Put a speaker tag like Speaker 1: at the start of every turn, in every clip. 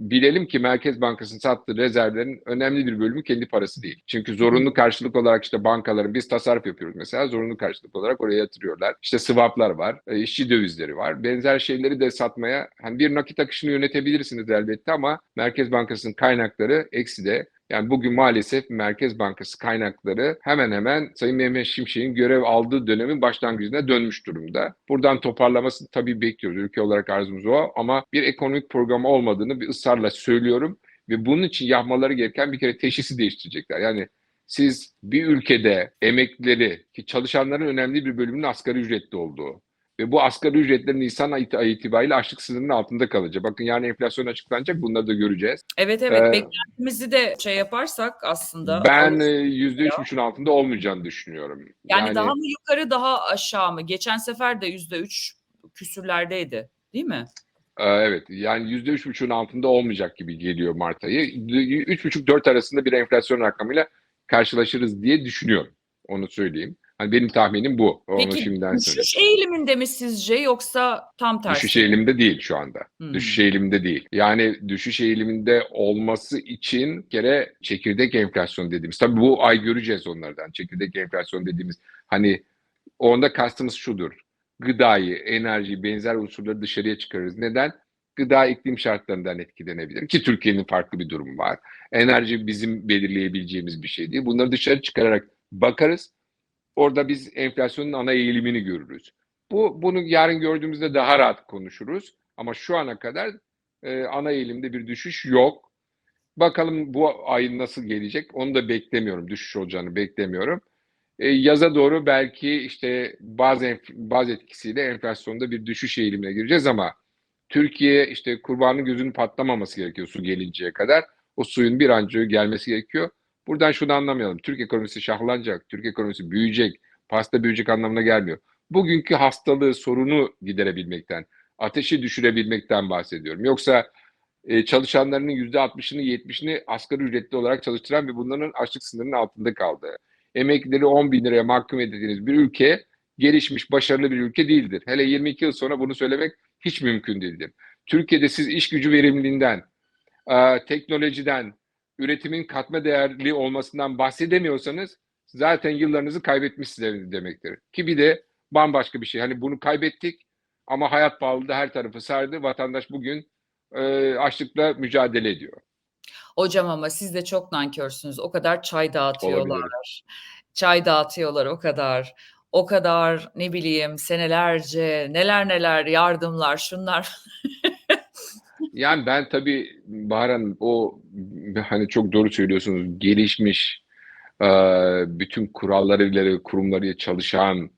Speaker 1: bilelim ki Merkez Bankası'nın sattığı rezervlerin önemli bir bölümü kendi parası değil. Çünkü zorunlu karşılık olarak işte bankaların biz tasarruf yapıyoruz mesela zorunlu karşılık olarak oraya yatırıyorlar. İşte swaplar var, e, işçi dövizleri var. Benzer şeyleri de satmaya hani bir nakit akışını yönetebilirsiniz elbette ama Merkez Bankası'nın kaynakları eksi de yani bugün maalesef Merkez Bankası kaynakları hemen hemen Sayın Mehmet Şimşek'in görev aldığı dönemin başlangıcına dönmüş durumda. Buradan toparlamasını tabii bekliyoruz. Ülke olarak arzumuz o ama bir ekonomik programı olmadığını bir ısrarla söylüyorum ve bunun için yapmaları gereken bir kere teşhisi değiştirecekler. Yani siz bir ülkede emeklileri ki çalışanların önemli bir bölümünün asgari ücretli olduğu ve bu asgari ücretlerin Nisan ayı itibariyle açlık sınırının altında kalacak. Bakın yarın enflasyon açıklanacak bunları da göreceğiz.
Speaker 2: Evet evet
Speaker 1: Ee,
Speaker 2: beklentimizi de şey yaparsak aslında.
Speaker 1: Ben e, yüzde üç buçuğun altında olmayacağını düşünüyorum.
Speaker 2: yani, daha mı yukarı daha aşağı mı? Geçen sefer de yüzde üç küsürlerdeydi değil mi?
Speaker 1: e, evet yani yüzde üç buçuğun altında olmayacak gibi geliyor Mart ayı. Üç buçuk dört arasında bir enflasyon rakamıyla karşılaşırız diye düşünüyorum. Onu söyleyeyim. Hani benim tahminim bu. Onu
Speaker 2: Peki
Speaker 1: şimdiden söyleyeyim.
Speaker 2: düşüş eğiliminde mi sizce yoksa tam tersi?
Speaker 1: Düşüş eğiliminde değil şu anda.
Speaker 2: Hmm.
Speaker 1: Düşüş eğiliminde değil. Yani düşüş eğiliminde olması için kere çekirdek enflasyon dediğimiz. Tabii bu ay göreceğiz onlardan. Çekirdek enflasyon dediğimiz hani onda kastımız şudur. Gıdayı, enerjiyi, benzer unsurları dışarıya çıkarırız. Neden? Gıda iklim şartlarından etkilenebilir ki Türkiye'nin farklı bir durumu var. Enerji bizim belirleyebileceğimiz bir şey değil. Bunları dışarı çıkararak bakarız. Orada biz enflasyonun ana eğilimini görürüz. Bu bunu yarın gördüğümüzde daha rahat konuşuruz. Ama şu ana kadar e, ana eğilimde bir düşüş yok. Bakalım bu ay nasıl gelecek? Onu da beklemiyorum. Düşüş olacağını beklemiyorum. E, yaza doğru belki işte bazı bazı etkisiyle enflasyonda bir düşüş eğilimine gireceğiz ama Türkiye işte kurbanın gözünün patlamaması gerekiyor su gelinceye kadar. O suyun bir an önce gelmesi gerekiyor. Buradan şunu anlamayalım. Türk ekonomisi şahlanacak, Türk ekonomisi büyüyecek, pasta büyüyecek anlamına gelmiyor. Bugünkü hastalığı, sorunu giderebilmekten, ateşi düşürebilmekten bahsediyorum. Yoksa e, çalışanlarının %60'ını 70'ini asgari ücretli olarak çalıştıran ve bunların açlık sınırının altında kaldığı, emeklileri 10 bin liraya mahkum edildiğiniz bir ülke gelişmiş, başarılı bir ülke değildir. Hele 22 yıl sonra bunu söylemek hiç mümkün değildir. Türkiye'de siz iş gücü verimliliğinden, teknolojiden, üretimin katma değerli olmasından bahsedemiyorsanız zaten yıllarınızı kaybetmişsiniz demektir. Ki bir de bambaşka bir şey. Hani bunu kaybettik ama hayat pahalılığı her tarafı sardı. Vatandaş bugün e, açlıkla mücadele ediyor.
Speaker 2: Hocam ama siz de çok nankörsünüz. O kadar çay dağıtıyorlar.
Speaker 1: Olabilir.
Speaker 2: Çay dağıtıyorlar o kadar. O kadar ne bileyim senelerce neler neler yardımlar şunlar.
Speaker 1: Yani ben tabii Bahar Hanım o hani çok doğru söylüyorsunuz. Gelişmiş e, bütün kurallarıyla kurumlarıyla çalışan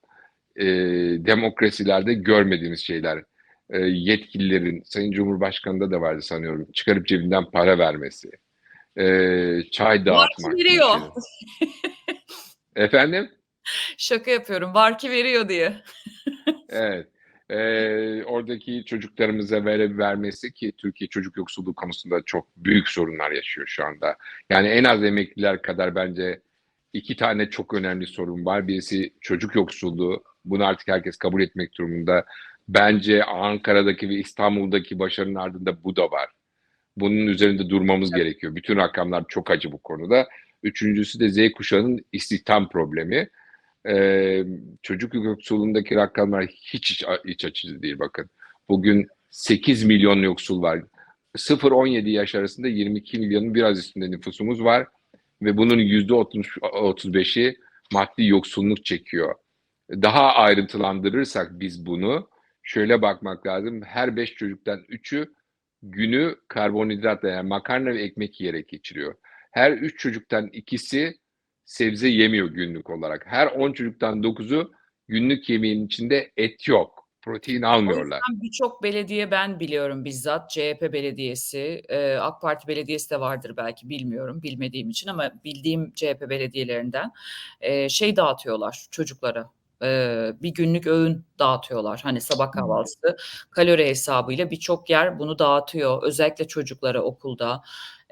Speaker 1: e, demokrasilerde görmediğimiz şeyler. E, yetkililerin, Sayın Cumhurbaşkanı'nda da vardı sanıyorum. Çıkarıp cebinden para vermesi. E, çay dağıtmak. gibi
Speaker 2: veriyor.
Speaker 1: şeyler. Efendim?
Speaker 2: Şaka yapıyorum. Var ki veriyor diye.
Speaker 1: Evet. Ee, oradaki çocuklarımıza vere vermesi ki Türkiye çocuk yoksulluğu konusunda çok büyük sorunlar yaşıyor şu anda. Yani en az emekliler kadar bence iki tane çok önemli sorun var. Birisi çocuk yoksulluğu. Bunu artık herkes kabul etmek durumunda. Bence Ankara'daki ve İstanbul'daki başarının ardında bu da var. Bunun üzerinde durmamız gerekiyor. Bütün rakamlar çok acı bu konuda. Üçüncüsü de Z kuşağının istihdam problemi. Ee, çocuk yoksulluğundaki rakamlar hiç iç, iç açıcı değil bakın. Bugün 8 milyon yoksul var. 0-17 yaş arasında 22 milyonun biraz üstünde nüfusumuz var ve bunun %35'i maddi yoksulluk çekiyor. Daha ayrıntılandırırsak biz bunu şöyle bakmak lazım. Her 5 çocuktan 3'ü günü karbonhidratla yani makarna ve ekmek yiyerek geçiriyor. Her 3 çocuktan ikisi sebze yemiyor günlük olarak. Her 10 çocuktan 9'u günlük yemeğin içinde et yok. Protein almıyorlar.
Speaker 2: birçok belediye ben biliyorum bizzat. CHP belediyesi, e, AK Parti belediyesi de vardır belki bilmiyorum bilmediğim için ama bildiğim CHP belediyelerinden e, şey dağıtıyorlar çocuklara. E, bir günlük öğün dağıtıyorlar. Hani sabah kahvaltısı kalori hesabıyla birçok yer bunu dağıtıyor. Özellikle çocuklara okulda.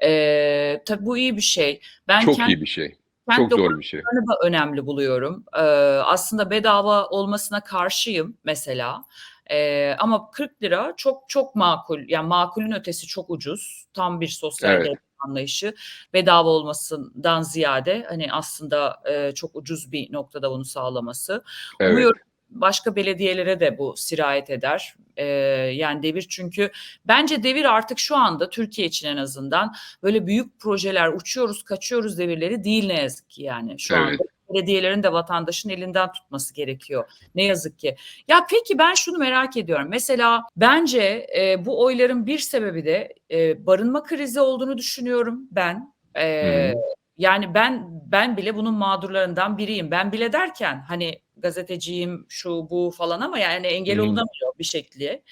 Speaker 2: E, tabii bu iyi bir şey. Ben
Speaker 1: Çok
Speaker 2: kendi,
Speaker 1: iyi bir şey.
Speaker 2: Kendi
Speaker 1: Çok doğru bir şey.
Speaker 2: da önemli buluyorum. Ee, aslında bedava olmasına karşıyım mesela. Ee, ama 40 lira çok çok makul. Yani makulün ötesi çok ucuz. Tam bir sosyal
Speaker 1: Evet.
Speaker 2: devlet anlayışı. Bedava olmasından ziyade hani aslında e, çok ucuz bir noktada bunu sağlaması.
Speaker 1: Evet.
Speaker 2: Umuyorum başka belediyelere de bu sirayet eder. Ee, yani devir çünkü bence devir artık şu anda Türkiye için en azından böyle büyük projeler uçuyoruz kaçıyoruz devirleri değil ne yazık ki yani şu
Speaker 1: Evet.
Speaker 2: anda belediyelerin de vatandaşın elinden tutması gerekiyor. Ne yazık ki. Ya peki ben şunu merak ediyorum. Mesela bence e, bu oyların bir sebebi de e, barınma krizi olduğunu düşünüyorum ben. E,
Speaker 1: hı.
Speaker 2: yani ben ben bile bunun mağdurlarından biriyim. Ben bile derken hani gazeteciyim şu bu falan ama yani engel
Speaker 1: hı.
Speaker 2: olunamıyor bir şekli.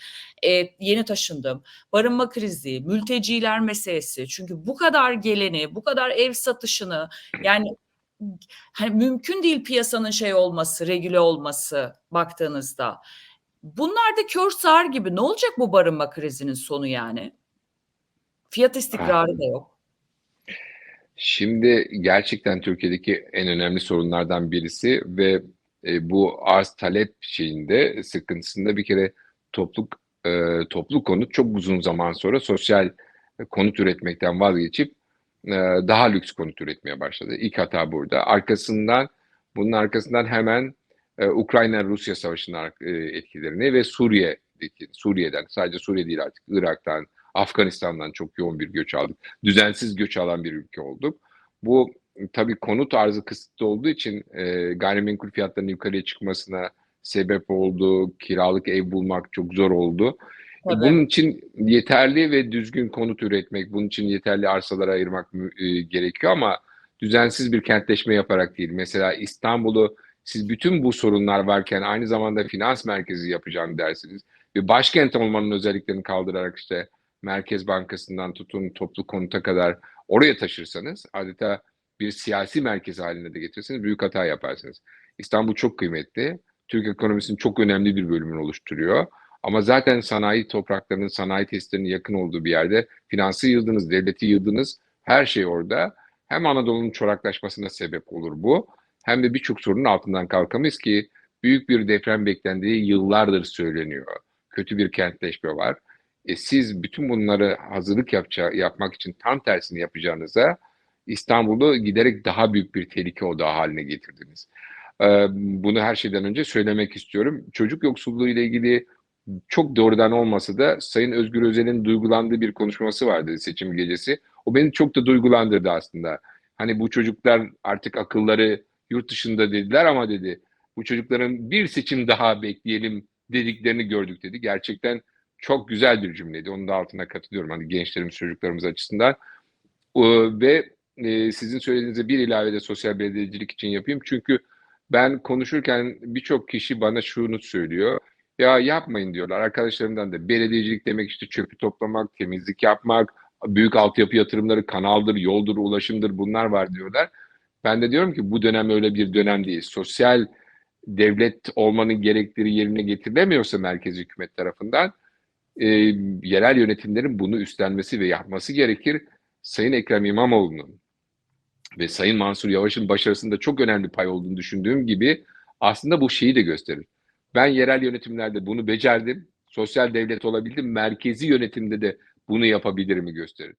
Speaker 2: E, yeni taşındım. Barınma krizi, mülteciler meselesi. Çünkü bu kadar geleni, bu kadar ev satışını yani hani mümkün değil piyasanın şey olması, regüle olması baktığınızda. Bunlar da kör sağır gibi. Ne olacak bu barınma krizinin sonu yani? Fiyat istikrarı da yok.
Speaker 1: Şimdi gerçekten Türkiye'deki en önemli sorunlardan birisi ve e, bu arz talep şeyinde sıkıntısında bir kere toplu e, toplu konut çok uzun zaman sonra sosyal konut üretmekten vazgeçip e, daha lüks konut üretmeye başladı. İlk hata burada. Arkasından bunun arkasından hemen e, Ukrayna-Rusya savaşının e, etkilerini ve Suriye'deki Suriye'den sadece Suriye değil artık Irak'tan, Afganistan'dan çok yoğun bir göç aldık. Düzensiz göç alan bir ülke olduk. Bu tabii konut arzı kısıtlı olduğu için e, gayrimenkul fiyatlarının yukarıya çıkmasına sebep oldu. Kiralık ev bulmak çok zor oldu.
Speaker 2: Tabii.
Speaker 1: Bunun için yeterli ve düzgün konut üretmek, bunun için yeterli arsalara ayırmak e, gerekiyor ama düzensiz bir kentleşme yaparak değil. Mesela İstanbul'u siz bütün bu sorunlar varken aynı zamanda finans merkezi yapacağım dersiniz ve başkent olmanın özelliklerini kaldırarak işte Merkez Bankası'ndan tutun toplu konuta kadar oraya taşırsanız adeta bir siyasi merkez haline de getirirseniz büyük hata yaparsınız. İstanbul çok kıymetli. Türk ekonomisinin çok önemli bir bölümünü oluşturuyor. Ama zaten sanayi topraklarının, sanayi testlerinin yakın olduğu bir yerde finansı yıldınız, devleti yıldınız. Her şey orada. Hem Anadolu'nun çoraklaşmasına sebep olur bu. Hem de birçok sorunun altından kalkamayız ki büyük bir deprem beklendiği yıllardır söyleniyor. Kötü bir kentleşme var. E siz bütün bunları hazırlık yapacağı, yapmak için tam tersini yapacağınıza İstanbul'u giderek daha büyük bir tehlike odağı haline getirdiniz. Bunu her şeyden önce söylemek istiyorum. Çocuk yoksulluğu ile ilgili çok doğrudan olmasa da Sayın Özgür Özel'in duygulandığı bir konuşması vardı seçim gecesi. O beni çok da duygulandırdı aslında. Hani bu çocuklar artık akılları yurt dışında dediler ama dedi bu çocukların bir seçim daha bekleyelim dediklerini gördük dedi. Gerçekten çok güzel bir cümleydi. Onun da altına katılıyorum. Hani gençlerimiz, çocuklarımız açısından. Ve e, sizin söylediğinize bir ilave de sosyal belediyecilik için yapayım. Çünkü ben konuşurken birçok kişi bana şunu söylüyor. Ya yapmayın diyorlar arkadaşlarımdan da. Belediyecilik demek işte çöpü toplamak, temizlik yapmak, büyük altyapı yatırımları, kanaldır, yoldur, ulaşımdır bunlar var diyorlar. Ben de diyorum ki bu dönem öyle bir dönem değil. Sosyal devlet olmanın gerekleri yerine getirilemiyorsa merkezi hükümet tarafından e, yerel yönetimlerin bunu üstlenmesi ve yapması gerekir. Sayın Ekrem İmamoğlu'nun ve Sayın Mansur Yavaş'ın başarısında çok önemli pay olduğunu düşündüğüm gibi aslında bu şeyi de gösterir. Ben yerel yönetimlerde bunu becerdim, sosyal devlet olabildim, merkezi yönetimde de bunu yapabilirimi gösterir.